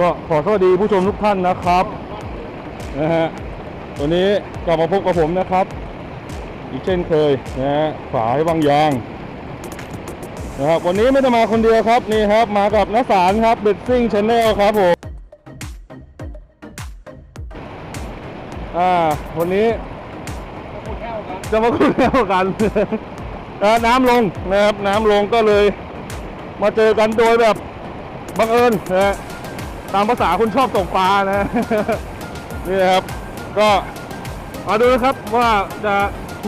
ก็ขอสวัสดีผู้ชมทุกท่านนะครับนะฮะวันนี้กลับมาพบกับผมนะครับ อีกเช่นเคยนะฮะฝายบางยางนะครับวันนี้ไม่ได้มาคนเดียวครับนี่ครับมากับนักสารครับเบดซิ่งชแนลครับผมอ่าวันนี้จะมาคุยเรื่องกันเอ่อน้ำลงนะครับน้ำลงก็เลย มาเจอกันโดยแบบบังเอิญนะฮะ ตามภาษาคุณชอบตกปลานะ นี่ครับ ก็มาดูนะครับว่าจะ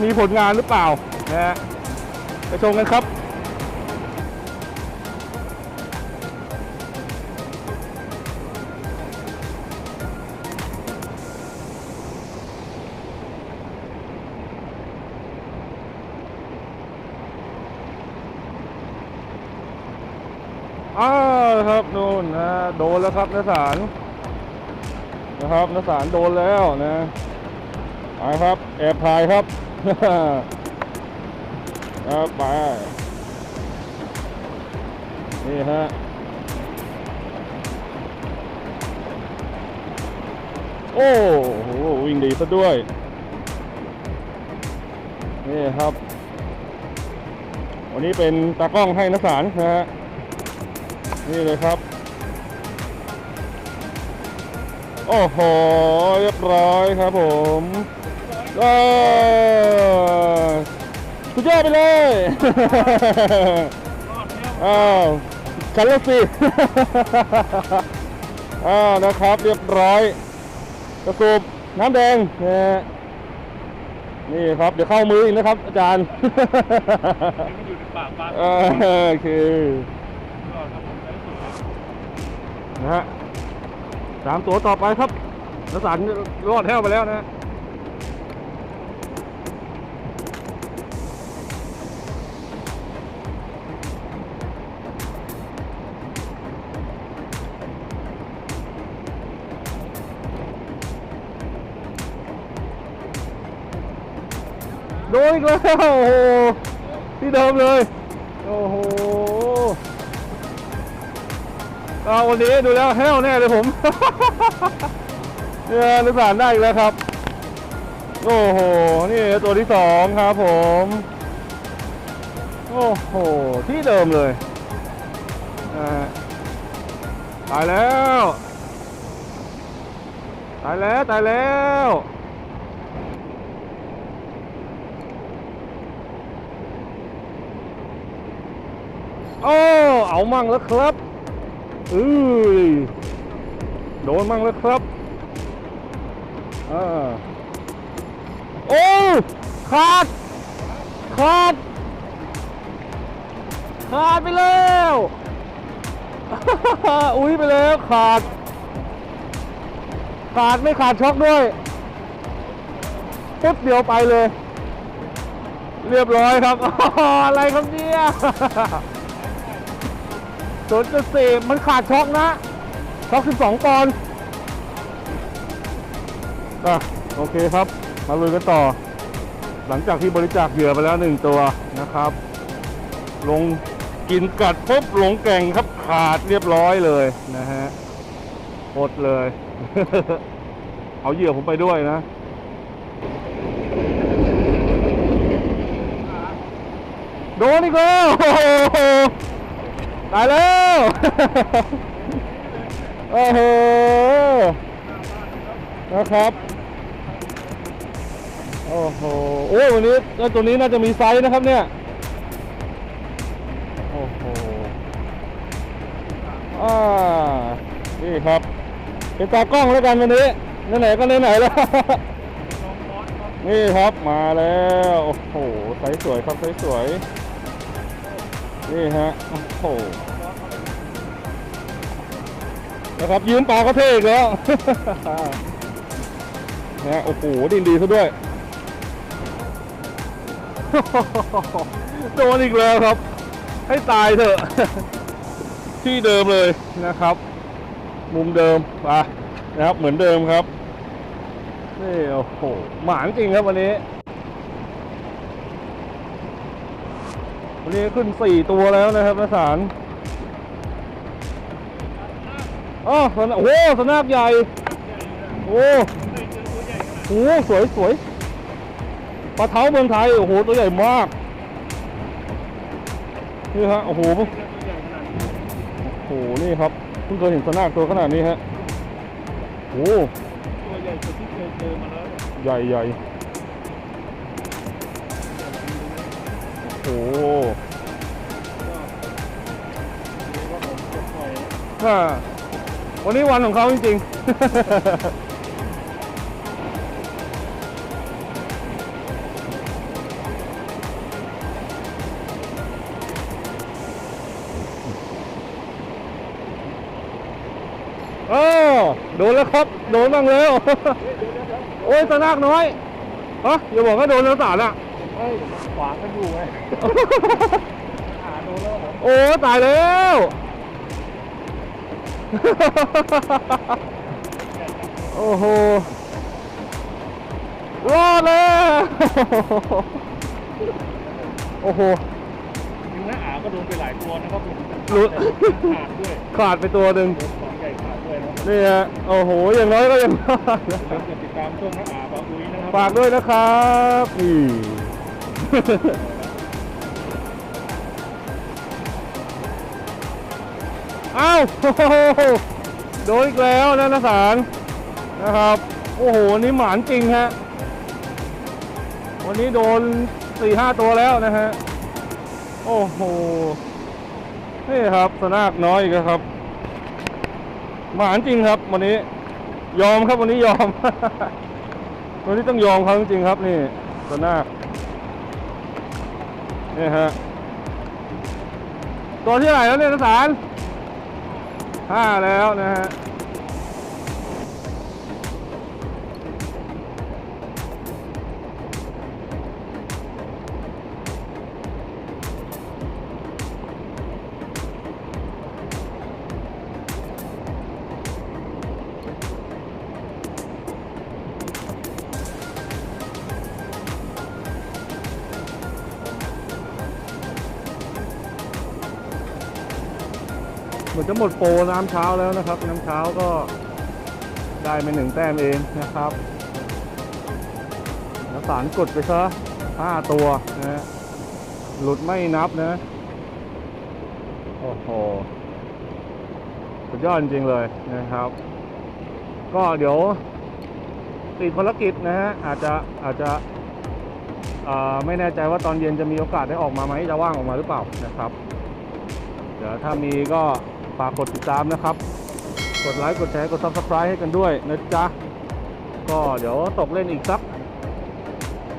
มีผลงานหรือเปล่านะฮะไปชมกันครับ นนะ โดนแล้วครับนสารนะครับนสารโดนแล้วนะไปครับ แอบถ่ายครับครับไปนี่ฮะโอ้โหวิ่งดีซะด้วย นี่ครับ วันนี้เป็นตากล้องให้นักสารนะฮะนี่เลยครับ โอ้โห เรียบร้อยครับผมก็สุดยอดไปเลยอ้าวฉันละสิอ้าวนะครับ เรียบร้อยกระสูบน้ำแดงนะฮะนี่ครับ เดี๋ยวเข้ามืออีกนะครับ อาจารย์มันอยู่ในปากปลาเออโอเคนะฮะ สามตัวต่อไปครับนสารรอดแทวไปแล้วนะฮะโดนอีกแล้วโอ้โหที่เดิมเลย โอ้โห เอาวันนี้ดูแล้วแห้วแน่เลยผม เนี่ยนึกสารได้อีกแล้วครับ โอ้โห นี่ตัวที่สองครับผม โอ้โห ที่เดิมเลยตายแล้ว ตายแล้ว ตายแล้วโอ้เอามั่งแล้วครับ อือโดนมั่งแล้วครับอ่าโอ้ขาดขาดขาดไปแล้วอุ้ยไปแล้วขาด ขาดไม่ขาดช็อกด้วยปุ๊บเดียวไปเลย เรียบร้อยครับอะไรครับเนี่ย ศูนย์จุดสี่มันขาดช็อกนะช็อกสิบสองปอนด์อะโอเคครับ มาลุยกันต่อ หลังจากที่บริจาคเหยื่อไปแล้วหนึ่งตัวนะครับ ลงกินกัดปุ๊บลงแก่งครับขาดเรียบร้อยเลยนะฮะหมดเลย เอาเหยื่อผมไปด้วยนะโดนอีกแล้ว โอ้โหตาแล้ว โอ้โห นะครับ โอ้โห โอ้ยวันนี้ตัวนี้น่าจะมีไซส์นะครับเนี่ย โอ้โห อ่า นี่ครับเป็นตากล้องแล้วกันวันนี้ไหนๆก็ไหนๆแล้ว นี่ครับมาแล้ว โอ้โหไซส์สวยครับไซส์สวย นี่ฮะ โอ้โห นะครับ ยืมปลาก็เท่อีกแล้วนะฮะโอ้โหดินดีซะด้วย โดนอีกแล้วครับ ให้ตายเถอะ ที่เดิมเลยนะครับ มุมเดิมไปนะครับ เหมือนเดิมครับ นี่โอ้โห หมานจริงครับวันนี้ วันนี้ขึ้นสี่ตัวแล้วนะครับนสารอ๋อสนาโอ้โหสนากใหญ่ โอ้โหสวยสวยปลาเท้าเมืองไทย โอ้โห ตัวใหญ่มาก นี่ฮะ โอ้โห โอ้โห นี่ครับ เพิ่งเคยเห็นสนากตัวขนาดนี้ฮะ โอ้โหตัวใหญ่สุดที่เคยเจอมาแล้ว ใหญ่ใหญ่ วันนี้วันของเขาจริงๆเออโดนแล้วครับ โดนบ้างแล้ว โอ้ยสนากน้อยฮะอย่าบอกว่าโดนแล้วสารอะ เฮ้ยขวางกันอยู่ไงหาโดนแล้วเหรอโอ้ตายแล้ว โอ้โหรอดแล้ว โอ้โหจริงๆนะอาก็โดนไปหลายตัวนะครับผมรู้ ขาดด้วยขาดไปตัวหนึ่งโดนของใหญ่ขาดด้วยนะครับนี่ฮะโอ้โหอย่างน้อยก็ยังรอดนะเดี๋ยวติดตามช่วงนะอาบาอุยนะครับ ฝากด้วยนะครับนี่ อ้าวโอ้โหโดนอีกแล้วนะนะสารนะครับ โอ้โหนี่หมานจริงฮะ วันนี้โดนสี่ห้าตัวแล้วนะฮะ โอ้โห นี่ครับสนากน้อยอีกครับ หมานจริงครับ วันนี้ ยอมครับวันนี้ยอม วันนี้ต้องยอมเขาจริงๆครับนี่สนาก นี่ฮะตัวที่ไหนแล้วเนี่ยนสารห้าแล้วนะฮะ มือนจะหมดโปรน้ำเช้าแล้วนะครับ น้ำเช้าก็ได้ไปหนึ่งแต้มเองนะครับแล้วสารกดไปซะห้าตัวนะฮะหลุดไม่นับนะ โอ้โห สุดยอดจริงเลยนะครับ ก็เดี๋ยวติดภารกิจนะฮะ อาจจะอาจจะไม่แน่ใจว่าตอนเย็นจะมีโอกาสได้ออกมาไหมจะว่างออกมาหรือเปล่านะครับ เดี๋ยวถ้ามีก็ ฝากกดติดตามนะครับ กดไลค์กดแชร์กด subscribe ให้กันด้วยนะจ๊ะ ก็เดี๋ยวตกเล่นอีกสัก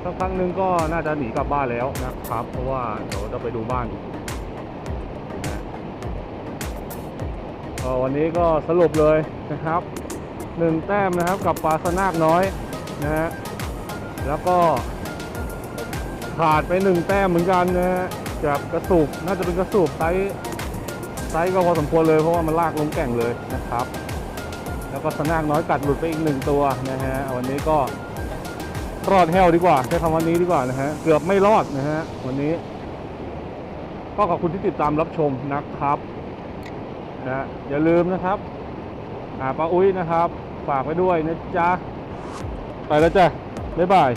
สักพักหนึ่งก็น่าจะหนีกลับบ้านแล้วนะครับ เพราะว่าเดี๋ยวจะไปดูบ้านนะก็วันนี้ก็สรุปเลยนะครับหนึ่งแต้มนะครับกับปลาสนากน้อยนะฮะแล้วก็ขาดไปหนึ่งแต้มเหมือนกันนะฮะกับกระสูบน่าจะเป็นกระสูบไซส์ ไซส์ก็พอสมควรเลยเพราะว่ามันลากลงแก่งเลยนะครับ แล้วก็สนากน้อยกัดหลุดไปอีกหนึ่งตัวนะฮะวันนี้ก็รอดแห้วดีกว่าใช้คำวันนี้ดีกว่านะฮะเกือบไม่รอดนะฮะวันนี้ ก็ขอบคุณที่ติดตามรับชมนะครับนะฮะอย่าลืมนะครับอ่าป้าอุ้ยนะครับ ฝากไว้ด้วยนะจ๊ะไปแล้วจ้ะบ๊ายบาย